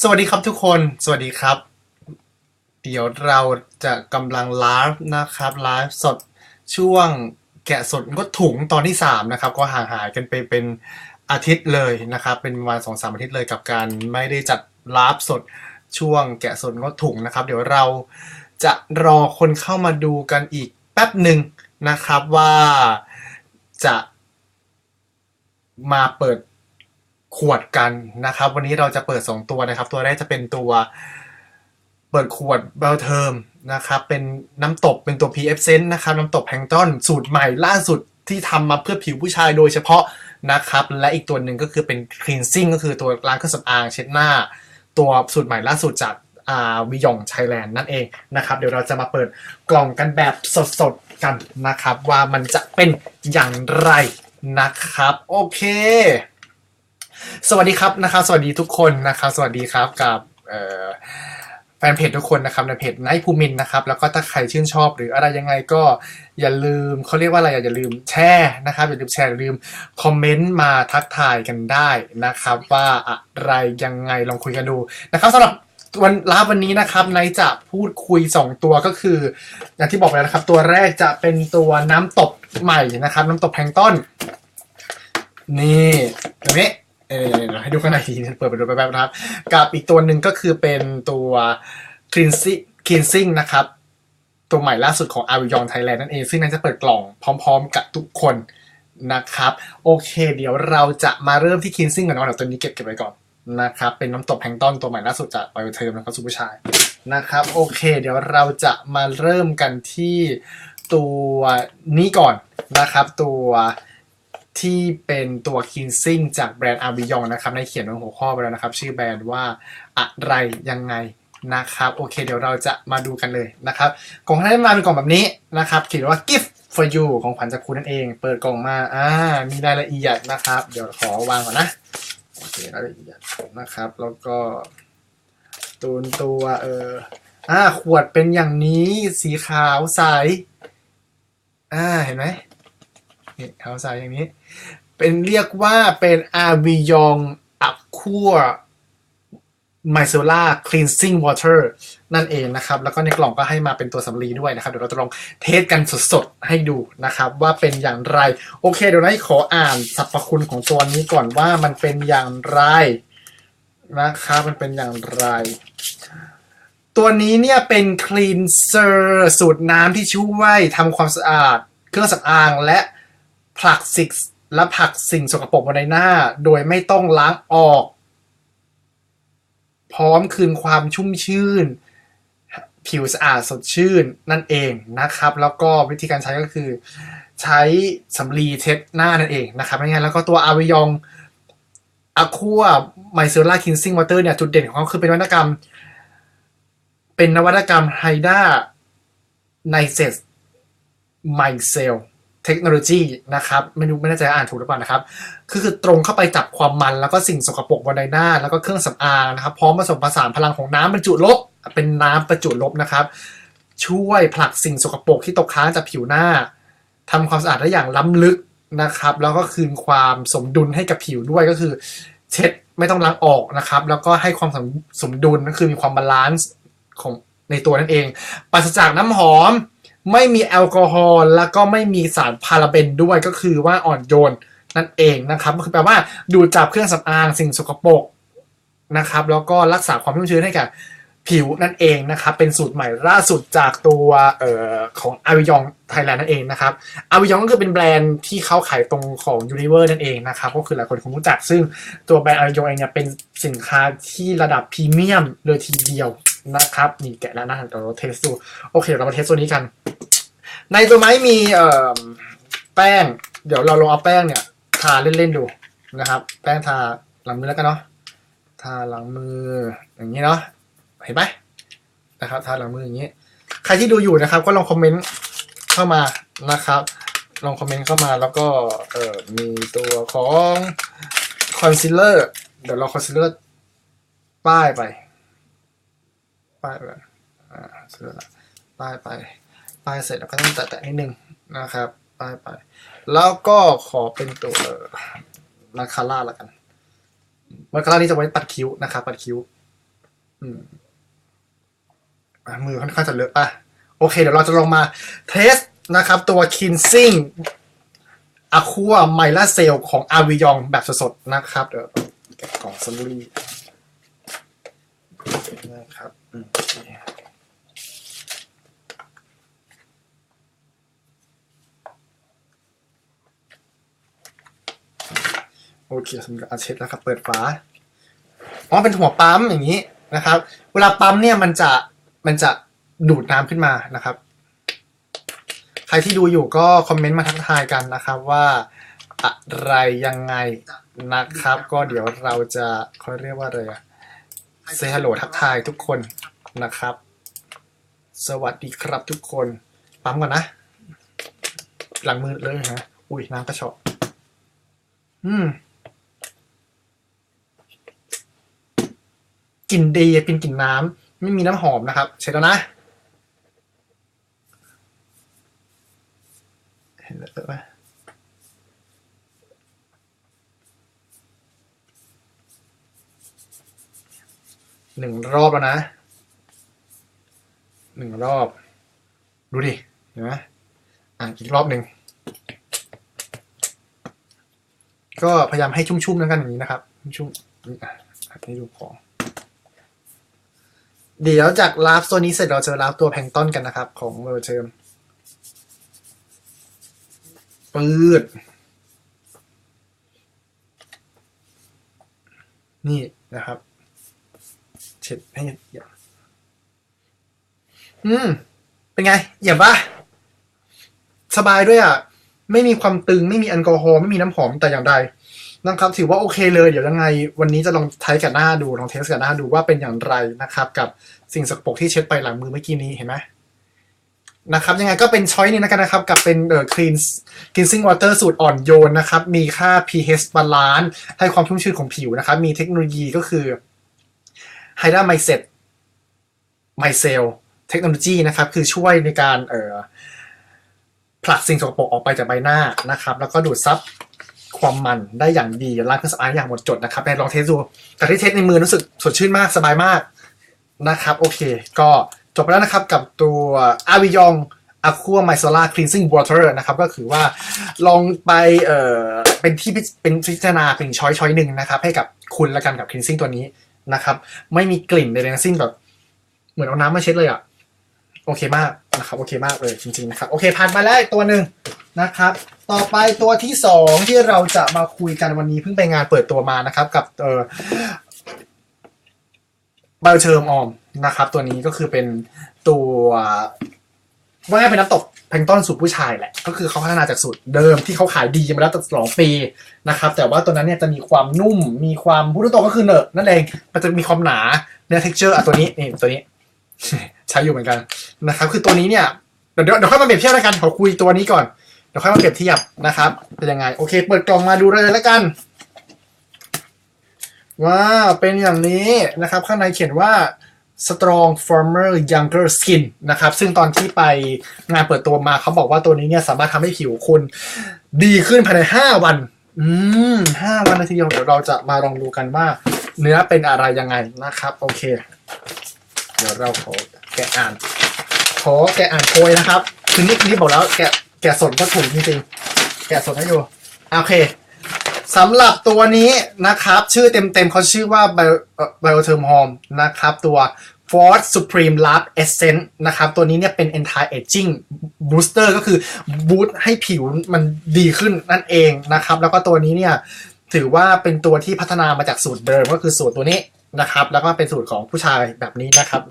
สวัสดีครับทุกคน สวัสดีครับ เดี๋ยวเราจะกำลังไลฟ์นะครับ ไลฟ์สดช่วงแกะสดก็ถุงตอนที่สามนะครับ ก็ห่างหายกันไปเป็นอาทิตย์เลยนะครับ เป็นประมาณสองสามอาทิตย์เลยกับการไม่ได้จัดไลฟ์สดช่วงแกะสดก็ถุงนะครับ เดี๋ยวเราจะรอคนเข้ามาดูกันอีกแป๊บหนึ่งนะครับว่าจะมาเปิด ขวดกันนะครับ วันนี้เราจะเปิด 2 ตัวนะครับ ตัวแรกจะเป็นตัวเปิดขวดเบลเทอมนะครับ เป็นน้ำตบเป็นตัว PF s e n นะครับ น้ำตบแพงต้นสูตรใหม่ล่าสุดที่ทำมาเพื่อผิวผู้ชายโดยเฉพาะนะครับ และอีกตัวหนึ่งก็คือเป็น cleansing ก็คือตัวล้างเครื่องสำอางเช็ดหน้า ตัวสูตรใหม่ล่าสุดจากอาวิยองไทยแลนด์นั่นเองนะครับ เดี๋ยวเราจะมาเปิดกล่องกันแบบสดๆกันนะครับ ว่ามันจะเป็นอย่างไรนะครับ โอเค สวัสดีครับนะครับสวัสดีทุกคนนะครับสวัสดีครับกับแฟนเพจทุกคนนะครับในเพจไนท์ภูมินนะครับแล้วก็ถ้าใครชื่นชอบหรืออะไรยังไงก็อย่าลืมเขาเรียกว่าอะไรอย่าลืมแชร์นะครับอย่าลืมแชร์อย่าลืมคอมเมนต์มาทักทายกันได้นะครับว่าอะไรยังไงลองคุยกันดูนะครับสำหรับวันลาวันนี้นะครับไนจะพูดคุย 2 ตัวก็คือ อย่างที่บอกไปแล้วนะครับ ตัวแรกจะเป็นตัวน้ำตบใหม่นะครับ น้ำตบแพงต้น นี่ตรงนี้ เออเดี๋ยวให้ดูข้างในทีเปิดไปดูแป๊บๆนะครับ กับอีกตัวหนึ่งก็คือเป็นตัว cleansing cleansing นะครับ ตัวใหม่ล่าสุดของ a v i o n Thailand นั่นเอง ซึ่งนั่นจะเปิดกล่องพร้อมๆ กับทุกคนนะครับ โอเค เดี๋ยวเราจะมาเริ่มที่ cleansing ก่อนนะเดี๋ยวตัวนี้เก็บเก็บไว้ก่อนนะครับ เป็นน้ำตบแพงต้นตัวใหม่ล่าสุดจาก b i o t e r m นะครับสุภาชายนะครับ โอเค เดี๋ยวเราจะมาเริ่มกันที่ตัวนี้ก่อนนะครับ ตัว ที่เป็นตัว cleansing จากแบรนด์ a v i o n นะครับในเขียนในหัวข้อไปแล้วนะครับ ชื่อแบรนด์ว่าอะไรยังไงนะครับ โอเคเดี๋ยวเราจะมาดูกันเลยนะครับกล่องที่ได้มาเป็นกล่องแบบนี้นะครับเขียนว่า gift for you ของขวัญจากคุณนั่นเอง เปิดกล่องมาอ่ามีรายละเอียดนะครับ เดี๋ยวขอวางก่อนนะโอเครายละเอียดนะครับแล้วก็ตูนตัวเอออ่าขวดเป็นอย่างนี้สีขาวใสอ่าเห็นไหม นี่ขาวใสอย่างนี้ เป็นเรียกว่าเป็นอาวิยองอักคัวไมเซล่าคลีนซิ่งวอเตอร์นั่นเองนะครับ แล้วก็ในกล่องก็ให้มาเป็นตัวสำลีด้วยนะครับ เดี๋ยวเราจะลองเทสกันสดๆ ให้ดูนะครับ ว่าเป็นอย่างไร โอเค เดี๋ยวนะขออ่านสรรพคุณของตัวนี้ก่อนว่ามันเป็นอย่างไรนะครับมันเป็นอย่างไร ตัวนี้เนี่ยเป็นคลีนเซอร์สูตรน้ำที่ช่วยทำความสะอาด เครื่องสำอางและ ผลักสิ่งและผลักสิ่งสกปรกบนใบหน้า โดยไม่ต้องล้างออก พร้อมคืนความชุ่มชื่น ผิวสะอาดสดชื่นนั่นเองนะครับ แล้วก็วิธีการใช้ก็คือ ใช้สำลีเช็ดหน้านั่นเองนะครับไม่งั้นแล้วก็ตัวอาวิยองอะคัวไมเซล่าคินซิงวอเตอร์เนี่ย จุดเด่นของเขาคือเป็นนวัตกรรม เป็นนวัตกรรมไฮด้าไนเซสไมเซล เทคโนโลยีนะครับไม่รู้ไม่แน่ใจอ่านถูกหรือเปล่านะครับคือคือตรงเข้าไปจับความมันแล้วก็สิ่งสกปรกบนใบหน้า แล้วก็เครื่องสำอางนะครับพร้อมผสมผสานพลังของน้ำบรรจุลบ เป็นน้ำประจุลบนะครับ ช่วยผลักสิ่งสกปรกที่ตกค้างจากผิวหน้าทำความสะอาดได้อย่างล้ำลึกนะครับ แล้วก็คืนความสมดุลให้กับผิวด้วยก็คือ เช็ดไม่ต้องล้างออกนะครับ แล้วก็ให้ความสมสมดุลก็คือมีความบาลานซ์ของในตัวนั่นเองปราศจากน้ำหอม ไม่มีแอลกอฮอล์แล้วก็ไม่มีสารพาราเบนด้วยก็คือว่าอ่อนโยนนั่นเองนะครับก็คือแปลว่าดูดจับเครื่องสำอางสิ่งสกปรกนะครับแล้วก็รักษาความชุ่มชื้นให้กับ ผิวนั่นเองนะครับ เป็นสูตรใหม่ล่าสุดจากตัวเอ่อของอาวิยองไทยแลนด์นั่นเองนะครับอาวิยองก็คือเป็นแบรนด์ที่เขาขายตรงของ Univer นั่นเองนะครับ ก็คือหลายคนคงรู้จัก ซึ่งตัวแบรนด์อาวิยองเองเนี่ยเป็นสินค้าที่ระดับพรีเมียมเลยทีเดียวนะครับนี่แกะแล้วนะเดี๋ยวเราเทสดูโอเคเรามาเทสตัวนี้กัน ในตัวไม้มีเอ่อแป้ง เดี๋ยวเราลองเอาแป้งเนี่ยทาเล่นๆดูนะครับ แป้งทาหลังมือแล้วกันเนาะทาหลังมืออย่างนี้เนาะ เห็นไหมนะครับทาหลังมืออย่างนี้ใครที่ดูอยู่นะครับ ก็ลองคอมเมนต์เข้ามานะครับ ลองคอมเมนต์เข้ามาแล้วก็เออมีตัวของคอนซีลเลอร์เดี๋ยวเราคอนซีลเลอร์ป้ายไป ป้ายไปอ่าเสร็จแล้วป้ายไป ป้ายเสร็จแล้วก็ต้องแตะๆนิดนึงนะครับป้ายไป แล้วก็ขอเป็นตัวมาคาร่าละกันมาคาร่านี่จะไว้ปัดคิ้วนะครับ ปัดคิ้ว อืม มือค่อนข้างจะเลอะป่ะ โอเค เดี๋ยวเราจะลองมาเทสนะครับ ตัว cleansing aqua m y l a c e l ของ a v i y o n แบบสดๆนะครับ เดี๋ยวแกะกล่องซัมรีนะครับโอเคโอเคสำหรับอาเช็ดแล้วครับ เปิดฝาอ๋อเป็นหัวปั๊มอย่างนี้นะครับ เวลาปั๊มเนี่ยมันจะ มันจะดูดน้ำขึ้นมานะครับ ใครที่ดูอยู่ก็คอมเมนต์มาทักทายกันนะครับว่าอะไรยังไงนะครับ ก็เดี๋ยวเราจะเขาเรียกว่าอะไรอะเซฮัลโหลทักทายทุกคนนะครับ สวัสดีครับทุกคนปั๊มก่อนนะ หลังมือเลยฮะอุ้ยน้ำกระชอกอืมกลิ่นดีเป็นกลิ่นน้ำ ไม่มีน้ำหอมนะครับเช็ดแล้วนะเห็นแล้วไหมหนึ่งรอบแล้วนะหนึ่งรอบ ดูดิ เห็นไหมอะอีกรอบหนึ่ง ก็พยายามให้ชุ่มๆแล้วกันอย่างนี้นะครับ ชุ่มๆอะให้ดูของ เดี๋ยวจากลาฟตัวนี้เสร็จเราจะลาฟตัวแพงต้นกันนะครับ ของเมอร์เทอมปืดนี่นะครับเช็ดให้เหยียบอืม เป็นไงเหยียบปะสบายด้วยอะ ไม่มีความตึงไม่มีแอลกอฮอล์ไม่มีน้ำหอมแต่อย่างใด นะครับถือว่าโอเคเลย เดี๋ยวยังไง วันนี้จะลองใช้กับหน้าดูลองเทสกับหน้าดูว่าเป็นอย่างไรนะครับ กับสิ่งสกปรกที่เช็ดไปหลังมือเมื่อกี้นี้เห็นไหมนะครับยังไงก็เป็นช้อยนี้นะครับนะครับ กับเป็นเอ่อ clean cleansing water สูตรอ่อนโยนนะครับ มีค่า pH balance ให้ความชุ่มชื้นของผิวนะครับ มีเทคโนโลยีก็คือ Hydra Mycet Mycel เทคโนโลยีนะครับ คือช่วยในการเอ่อผลักสิ่งสกปรกออกไปจากใบหน้านะครับ แล้วก็ดูดซับ ความมันได้อย่างดีล้างเครื่องสำอางอย่างหมดจดนะครับในลองเทสดูแต่ที่เทสในมือรู้สึกสดชื่นมากสบายมากนะครับ โอเค ก็จบไปแล้วนะครับกับตัวอาวิยองอะคัวไมโซล่าคลีนซิ่งวอเตอร์นะครับก็คือว่าลองไปเอ่อเป็นที่เป็นพิจารณาเป็นช้อยช้อยหนึ่งนะครับ ให้กับคุณละกันกับคลีนซิ่งตัวนี้นะครับ ไม่มีกลิ่นใดๆทั้งสิ้นแบบเหมือนเอาน้ำมาเช็ดเลยอะ โอเคมากนะครับ โอเคมากเลยจริงๆนะครับ โอเคผ่านมาแล้วอีกตัวหนึ่ง นะครับ ต่อไปตัวที่สองที่เราจะมาคุยกันวันนี้เพิ่งไปงานเปิดตัวมานะครับ กับเออไบโอเชิร์มออมนะครับ ตัวนี้ก็คือเป็นตัวว่าง่ายเป็นน้ำตกแพลงต้นสูตรผู้ชายแหละ ก็คือเขาพัฒนาจากสูตรเดิมที่เขาขายดีมาแล้วตั้งสองปีนะครับ แต่ว่าตัวนั้นเนี่ยจะมีความนุ่ม มีความพูดตรงก็คือเนอะนั่นเอง มันจะมีความหนาเนื้อ texture อะตัวนี้นี่ตัวนี้ ใช้อยู่เหมือนกันนะครับ คือตัวนี้เนี่ย เดี๋ยวเดี๋ยวค่อยมาเปรียบเทียบแล้วกันขอคุยตัวนี้ก่อน ดี๋ยวค่อยมาเปรียบเทียบนะครับ เป็นยังไง โอเค เปิดกล่องมาดูเลยแล้วกัน ว้าวเป็นอย่างนี้นะครับ ข้างในเขียนว่า strong firmer younger skin นะครับ ซึ่งตอนที่ไปงานเปิดตัวมาเขาบอกว่าตัวนี้เนี่ยสามารถทำให้ผิวคุณดีขึ้นภายใน 5 วัน อืมห้าวันนาทีเดียวเดี๋ยวเราจะมาลองดูกันว่า เนื้อเป็นอะไรยังไงนะครับ โอเค เดี๋ยวเราขอแกะอ่าน ขอแกะอ่านโพยนะครับ คือนี่นี่บอกแล้วแกะ กะสดก็ถูกจริงๆแกะสดให้อยู่โอเคสำหรับตัวนี้นะครับ ชื่อเต็มๆเขาชื่อว่า Bio- เอ่อ Biotherm Home นะครับ ตัว Force Supreme Lab Essence นะครับ ตัวนี้เนี่ยเป็น anti aging booster ก็คือบูสต์ให้ผิวมันดีขึ้นนั่นเองนะครับ แล้วก็ตัวนี้เนี่ยถือว่าเป็นตัวที่พัฒนามาจากสูตรเดิมก็คือสูตรตัวนี้นะครับ แล้วก็เป็นสูตรของผู้ชายแบบนี้นะครับ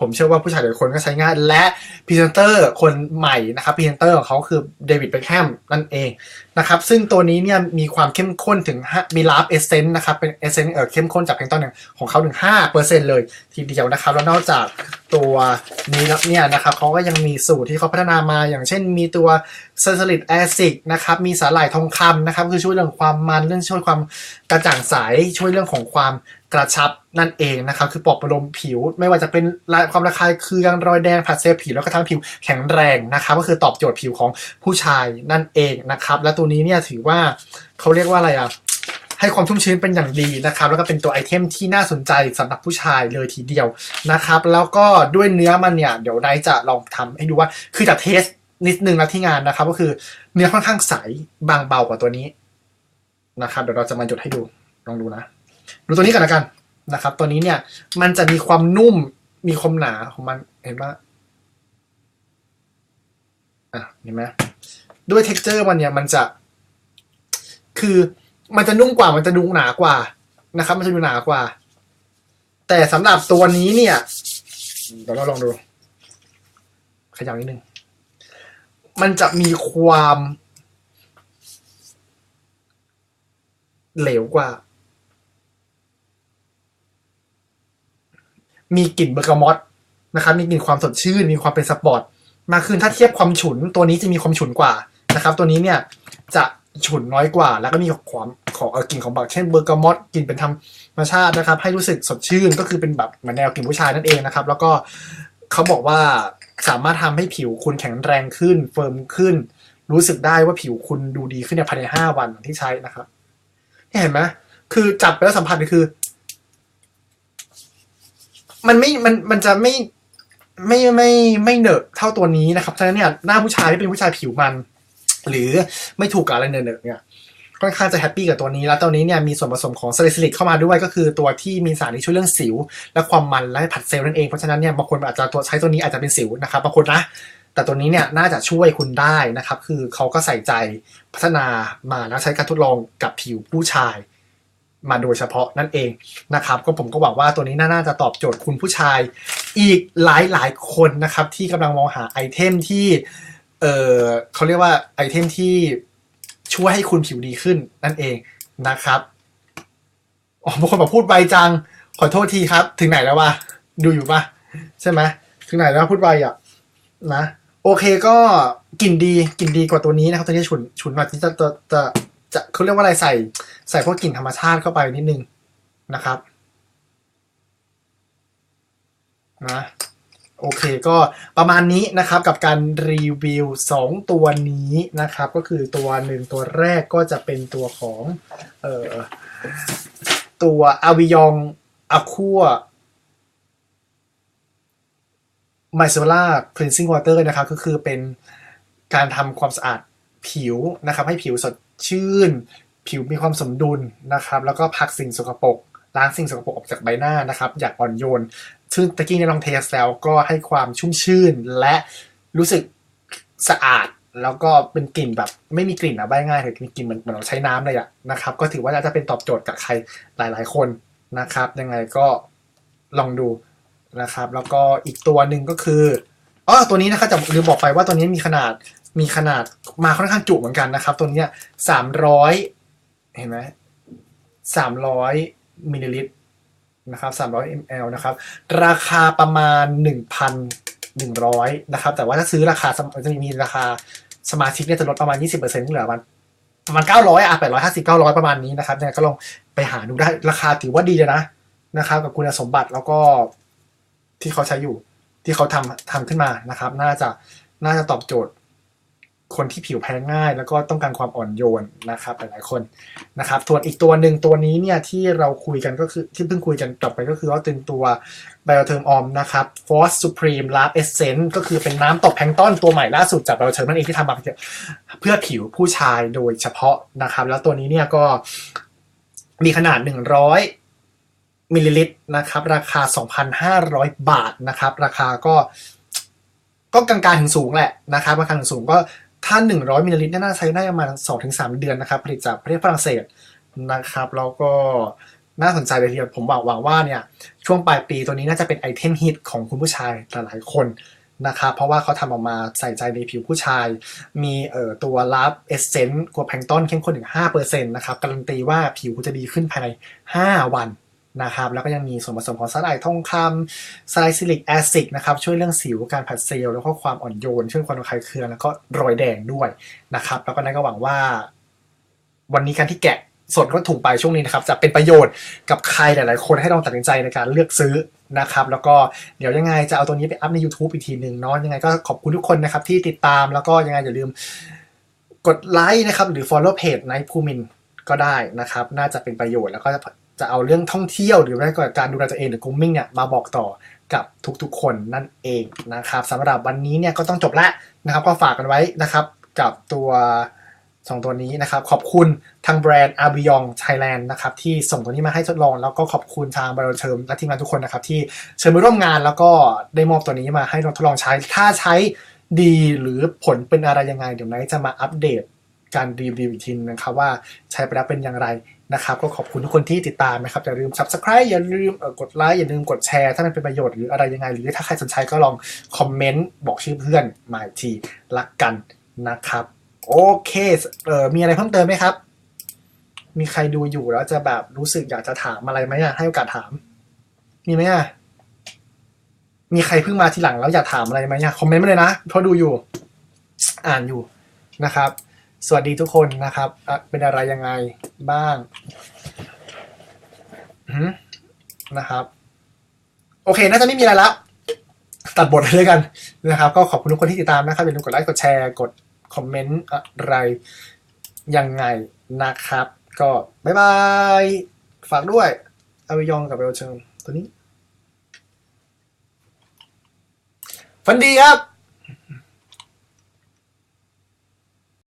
ผมเชื่อว่าผู้ชายหลายคนก็ใช้ง่ายและพรีเซนเตอร์คนใหม่นะครับพรีเซนเตอร์ของเขาคือเดวิดเบคแฮมนั่นเองนะครับซึ่งตัวนี้เนี่ยมีความเข้มข้นถึงมีลาฟเอเซนต์นะครับเป็นเอเซนต์เออเข้มข้นจากเพลงต้นหนึ่งของเขาถึง5%เลยทีเดียวนะครับ แล้วนอกจากตัวนี้แล้วเนี่ยนะครับเขาก็ยังมีสูตรที่เขาพัฒนามาอย่างเช่นมีตัวเซอร์ซลิดแอซิกนะครับมีสาหร่ายทองคำนะครับคือช่วยเรื่องความมันเรื่องช่วยความกระจ่างใสช่วยเรื่องของความกระชับนั่นเองนะครับคือปลอบประโลมผิวไม่ว่าจะเป็นความระคายเคืองรอยแดงผัดเซลล์ผิวแล้วก็ทำผิวแข็งแรงนะครับก็คือตอบโจทย์ผิวของผู้ชายนั่นเองนะครับ และตัวนี้เนี่ยถือว่าเขาเรียกว่าอะไรอะให้ความชุ่มชื้นเป็นอย่างดีนะครับ แล้วก็เป็นตัวไอเทมที่น่าสนใจสำหรับผู้ชายเลยทีเดียวนะครับ แล้วก็ด้วยเนื้อมันเนี่ย เดี๋ยวไดจะลองทำให้ดูว่าคือจะเทสนิดนึงนะที่งานนะครับ ก็คือเนื้อค่อนข้างใสบางเบากว่าตัวนี้นะครับ เดี๋ยวเราจะมาจดให้ดูลองดูนะ ดูตัวนี้กันละกันนะครับ ตัวนี้เนี่ยมันจะมีความนุ่ม มีคมหนาของมันเห็นปะอะเห็นไหมด้วย t e x t อร์มันเนี่ยมันจะ คือมันจะนุ่มกว่ามันจะดูหนากว่านะครับ มันจะดูหนากว่า แต่สำหรับตัวนี้เนี่ยเดี๋ยวเราลองดู ขยับนิดนึง มันจะมีความ เหลวกว่า มีกลิ่นเบอร์กามอตนะครับมีกลิ่นความสดชื่น มีความเป็นสปอร์ตมากขึ้นถ้าเทียบความฉุน ตัวนี้จะมีความฉุนกว่านะครับ ตัวนี้เนี่ยจะฉุนน้อยกว่า แล้วก็มีความของเออกลิ่นของแบบเช่นเบอร์กามอตกลิ่นเป็นธรรมชาตินะครับ ให้รู้สึกสดชื่นก็คือเป็นแบบเหมือนแนวกลิ่นผู้ชายนั่นเองนะครับ แล้วก็เขาบอกว่าสามารถทำให้ผิวคุณแข็งแรงขึ้น เฟิร์มขึ้น รู้สึกได้ว่าผิวคุณดูดีขึ้นในภายในห้าวันที่ใช้นะครับนี่เห็นไหมคือจับไปแล้วสัมผัสคือ มันไม่มันมันจะไม่ไม่ไม่ไม่เนอะเท่าตัวนี้นะครับฉะนั้นเนี่ยหน้าผู้ชายที่เป็นผู้ชายผิวมัน หรือไม่ถูกกับอะไรเนอะๆเนี่ยค่อนข้างจะแฮปปี้กับตัวนี้ แล้วตัวนี้เนี่ยมีส่วนผสมของซาลิซิลิกเข้ามาด้วยก็คือตัวที่มีสารที่ช่วยเรื่องสิว และความมันและผัดเซลล์นั่นเองเพราะฉะนั้นเนี่ยบางคนอาจจะตัวใช้ตัวนี้อาจจะเป็นสิวนะครับบางคนนะแต่ตัวนี้เนี่ยน่าจะช่วยคุณได้นะครับ คือเขาก็ใส่ใจพัฒนามาแล้วใช้การทดลองกับผิวผู้ชาย มาโดยเฉพาะนั่นเองนะครับ ก็ผมก็หวังว่าตัวนี้น่าจะตอบโจทย์คุณผู้ชายอีกหลายหลายคนนะครับ ที่กำลังมองหาไอเทมที่เออเขาเรียกว่าไอเทมที่ช่วยให้คุณผิวดีขึ้นนั่นเองนะครับอ๋อบางคนบอกพูดไปจัง ขอโทษทีครับ ถึงไหนแล้ววะดูอยู่ปะใช่ไหมถึงไหนแล้วพูดไปอะนะ โอเคก็กลิ่นดีกลิ่นดีกว่าตัวนี้นะครับ ตัวนี้ฉุนฉุนแบบที่จะจะ จะเขาเรียกว่าอะไรใส่ ใส่พวกกลิ่นธรรมชาติเข้าไปนิดนึงนะครับนะโอเคก็ประมาณนี้นะครับกับการรีวิว 2 ตัวนี้นะครับ ก็คือตัวหนึ่งตัวแรกก็จะเป็นตัวของเอ่อตัวอาวิยองอะคัวไมเซล่าคลีนซิ่งวอเตอร์นะครับ ก็คือเป็นการทำความสะอาดผิวนะครับ ให้ผิวสด ชื่น ผิวมีความสมดุลนะครับ แล้วก็พักสิ่งสกปรกล้างสิ่งสกปรกออกจากใบหน้านะครับ อยางอ่อนโยน ซึ่งตะกี้ในลองเทสแล้วก็ให้ความชุ่มชื่นและรู้สึกสะอาดแล้วก็เป็นกลิ่นแบบไม่มีกลิ่นอะใบง่ายเลยมีกลิ่นเหมือนเหมือนเราใช้น้ำเลยอะนะครับ ก็ถือว่าน่าจะเป็นตอบโจทย์กับใครหลาย ๆ คนนะครับ ยังไงก็ลองดูนะครับ แล้วก็อีกตัวหนึ่งก็คืออ๋อตัวนี้นะครับจะลืมบอกไปว่าตัวนี้มีขนาด มีขนาดมาค่อนข้างจุเหมือนกันนะครับ ตัวเนี้สามร้อยเห็นไหมสามร้อยมิลลิลิตรนะครับสามร้อยมลนะครับ ราคาประมาณหนึ่งพันหนึ่งร้อยนะครับ แต่ว่าถ้าซื้อราคาจะมีราคาสมาชิกเนี่ยจะลดประมาณยี่สิบเปอร์เซ็นต์เหลือมันประมาณเก้าร้อยอะแปดร้อยห้าสิบเก้าร้อยประมาณนี้นะครับเนี่ยก็ลองไปหาดูได้ราคาถือว่าดีเลยนะนะครับ กับคุณสมบัติแล้วก็ที่เขาใช้อยู่ที่เขาทำทำขึ้นมานะครับ น่าจะน่าจะตอบโจทย์ คนที่ผิวแพ้ง่าย แล้วก็ต้องการความอ่อนโยนนะครับหลายๆคนนะครับส่วนอีกตัวหนึ่งตัวนี้เนี่ยที่เราคุยกันก็คือที่เพิ่งคุยกันจบไปก็คือว่าเป็นตัว Bioterm Om นะครับ Force Supreme Lab Essence ก็คือเป็นน้ำตกแพงต้นตัวใหม่ล่าสุดจาก Bioterm นั่นเองที่ทำมาเพื่อผิวผู้ชายโดยเฉพาะนะครับ แล้วตัวนี้เนี่ยก็มีขนาด 100มิลลิลิตรนะครับราคา 2,500 บาทนะครับราคาก็ก็กลางๆถึงสูงแหละนะครับราคาถึงสูงก็ ถ้า 100มิลลิลิตรน่าจะใช้ได้ประมาณ 2-3 เดือนนะครับ ผลิตจากประเทศฝรั่งเศสนะครับ แล้วก็น่าสนใจเลยทีเดียวผมหวังหวังว่าเนี่ย ช่วงปลายปีตัวนี้น่าจะเป็นไอเทมฮิตของคุณผู้ชายหลายๆคนนะครับ เพราะว่าเขาทำออกมาใส่ใจในผิวผู้ชาย มีเอ่อตัวลับเอเซนต์กัวแพงต้นเข้มข้นถึง5%นะครับ การันตีว่าผิวคุณจะดีขึ้นภายใน 5 วัน นะครับ แล้วก็ยังมีส่วนผสมของสาร่ายทองคำสไลซิลิกแอซิดนะครับ ช่วยเรื่องสิวการผัดเซลล์แล้วก็ความอ่อนโยน ช่วยความระคายเคืองแล้วก็รอยแดงด้วยนะครับ แล้วก็นั่นก็หวังว่า วันนี้การที่แกะสดก็ถูกไปช่วงนี้นะครับ จะเป็นประโยชน์กับใครหลาย ๆ คนให้ลองตัดสินใจในการเลือกซื้อนะครับ แล้วก็เดี๋ยวยังไงจะเอาตัวนี้ไปอัพใน YouTube อีกทีหนึ่งเนาะยังไงก็ขอบคุณทุกคนนะครับที่ติดตามแล้วก็ยังไงอย่าลืมกดไลค์นะครับหรือ follow page ในภูมินก็ได้นะครับ น่าจะเป็นประโยชน์แล้วก็ จะเอาเรื่องท่องเที่ยวหรือแม้กว่การดูแลตัวเองหรือ grooming เนี่ยมาบอกต่อกับทุกๆคนนั่นเองนะครับสำหรับวันนี้เนี่ยก็ต้องจบแล้วนะครับ ก็ฝากกันไว้นะครับกับตัวสองตัวนี้นะครับ ขอบคุณทางแบรนด์ a b i o n Thailand นะครับที่ส่งตัวนี้มาให้ทดลอง แล้วก็ขอบคุณทางบริษัทเชิมและทีมงานทุกคนนะครับที่เชิญมาร่วมงานแล้วก็ได้มอบตัวนี้มาให้เราทดลองใช้ ถ้าใช้ดีหรือผลเป็นอะไรยังไง เดี๋ยวไนท์จะมาอัปเดตการรีวิวอีกทีนึงนะครับว่าใช้ไปแล้วเป็นอย่างไร นะครับก็ขอบคุณทุกคนที่ติดตามนะครับ อย่าลืม subscribe อย่าลืมกดไลค์อย่าลืมกดแชร์ ถ้ามันเป็นประโยชน์หรืออะไรยังไง หรือถ้าใครสนใจก็ลองคอมเมนต์บอกชื่อเพื่อนมาทีละกันนะครับ โอเคเออมีอะไรเพิ่มเติมไหมครับ มีใครดูอยู่แล้วจะแบบรู้สึกอยากจะถามอะไรไหมอะให้โอกาสถาม มีไหมอะมีใครเพิ่งมาทีหลังแล้วอยากถามอะไรไหมอะคอมเมนต์มาเลยนะเพราะดูอยู่ อ่านอยู่นะครับ สวัสดีทุกคนนะครับเป็นอะไรยังไง บ้างนะครับ โอเค น่าจะไม่มีอะไรแล้วตัดบทเลยกันนะครับ ก็ขอบคุณทุกคนที่ติดตามนะครับอย่าลืมกดไลค์กดแชร์กดคอมเมนต์อะไรยังไงนะครับ ก็บ๊ายบายฝากด้วยอาวิยองกับเบลเชิงตัวนี้ ฝันดีครับ